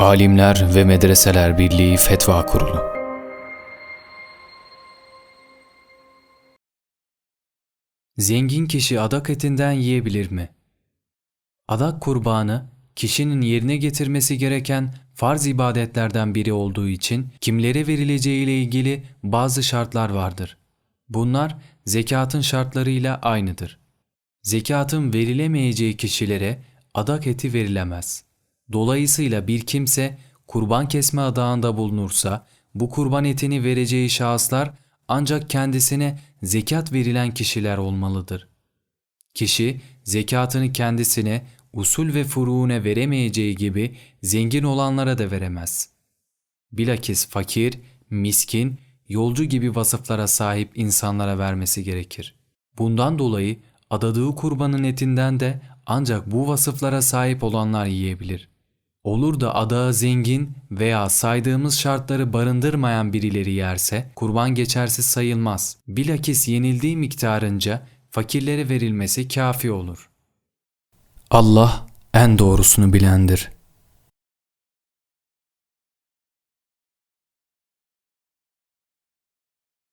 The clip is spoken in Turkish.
Alimler ve Medreseler Birliği Fetva Kurulu Zengin kişi adak etinden yiyebilir mi? Adak kurbanı, kişinin yerine getirmesi gereken farz ibadetlerden biri olduğu için kimlere verileceği ile ilgili bazı şartlar vardır. Bunlar zekatın şartlarıyla aynıdır. Zekatın verilemeyeceği kişilere adak eti verilemez. Dolayısıyla bir kimse kurban kesme adağında bulunursa bu kurban etini vereceği şahıslar ancak kendisine zekat verilen kişiler olmalıdır. Kişi zekatını kendisine usul ve furuune veremeyeceği gibi zengin olanlara da veremez. Bilakis fakir, miskin, yolcu gibi vasıflara sahip insanlara vermesi gerekir. Bundan dolayı adadığı kurbanın etinden de ancak bu vasıflara sahip olanlar yiyebilir. Olur da adağı zengin veya saydığımız şartları barındırmayan birileri yerse kurban geçersiz sayılmaz. Bilakis yenildiği miktarınca fakirlere verilmesi kafi olur. Allah en doğrusunu bilendir.